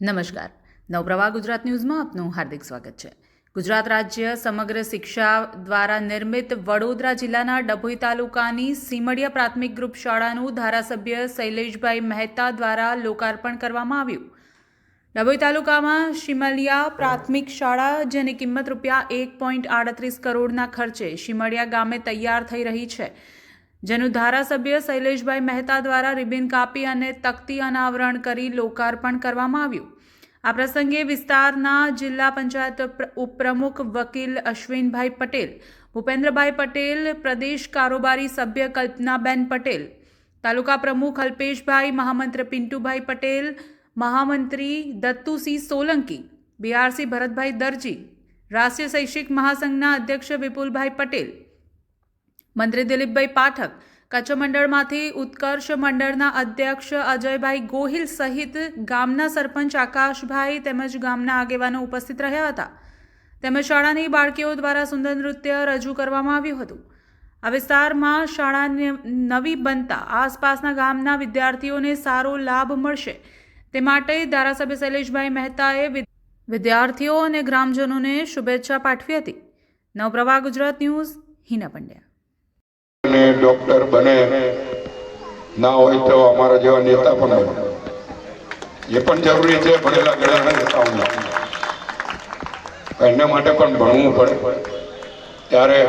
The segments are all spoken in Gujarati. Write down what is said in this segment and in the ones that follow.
નમસ્કાર. નવપ્રવાહ ગુજરાત ન્યૂઝમાં આપનું હાર્દિક સ્વાગત છે. ગુજરાત રાજ્ય સમગ્ર શિક્ષા દ્વારા નિર્મિત વડોદરા જિલ્લાના ડભોઈ તાલુકાની સીમડિયા પ્રાથમિક ગ્રુપ શાળાનું ધારાસભ્ય શૈલેષભાઈ મહેતા દ્વારા લોકાર્પણ કરવામાં આવ્યું. ડભોઈ તાલુકામાં શિમલિયા પ્રાથમિક શાળા, જેની કિંમત રૂપિયા એક પોઈન્ટ આડત્રીસ કરોડના ખર્ચે શિમળિયા ગામે તૈયાર થઈ રહી છે. જેનું ધારાસભ્ય શૈલેષભાઈ મહેતા દ્વારા રિબિન કાપી અને તકતી અનાવરણ કરી લોકાર્પણ કરવામાં આવ્યું. આ પ્રસંગે વિસ્તારના જિલ્લા પંચાયત પ્ર- ઉપપ્રમુખ વકીલ અશ્વિનભાઈ પટેલ, ભૂપેન્દ્રભાઈ પટેલ, પ્રદેશ કારોબારી સભ્ય કલ્પનાબેન પટેલ, તાલુકા પ્રમુખ અલ્પેશભાઈ, મહામંત્ર પિન્ટુભાઈ પટેલ, મહામંત્રી દત્તુસિંહ સોલંકી, બીઆરસી ભરતભાઈ દરજી, રાષ્ટ્રીય શૈક્ષિક મહાસંઘના અધ્યક્ષ વિપુલભાઈ પટેલ મંત્રી દિલીપભાઈ પાઠક, કચ્છ મંડળમાંથી ઉત્કર્ષ મંડળના અધ્યક્ષ અજયભાઈ ગોહિલ સહિત ગામના સરપંચ આકાશભાઈ તેમજ ગામના આગેવાનો ઉપસ્થિત રહ્યા હતા. તેમજ શાળાની બાળકીઓ દ્વારા સુંદર નૃત્ય રજૂ કરવામાં આવ્યું હતું. આ વિસ્તારમાં શાળા નવી બનતા આસપાસના ગામના વિદ્યાર્થીઓને સારો લાભ મળશે. તે માટે ધારાસભ્ય શૈલેષભાઈ મહેતાએ વિદ્યાર્થીઓ અને ગ્રામજનોને શુભેચ્છા પાઠવી હતી. નવપ્રભા ગુજરાત ન્યૂઝ, હિના પંડ્યા. ડોક્ટર બને, ના હોય તો અમારા જેવા નેતા પણ બને. એ પણ જરૂરી છે, ભણેલા ગણેલા નેતાઓને એના માટે પણ ભણવું પડે. ત્યારે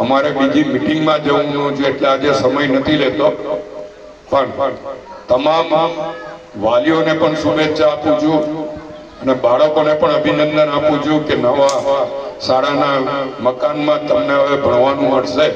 અમારે બીજી મિટિંગમાં જવું છે, એટલે આજે સમય નથી લેતો. પણ તમામ વાલીઓને પણ શુભેચ્છા આપું છું અને બાળકોને પણ અભિનંદન આપું છું કે નવા શાળાના મકાનમાં તમને હવે ભણવાનું મળશે.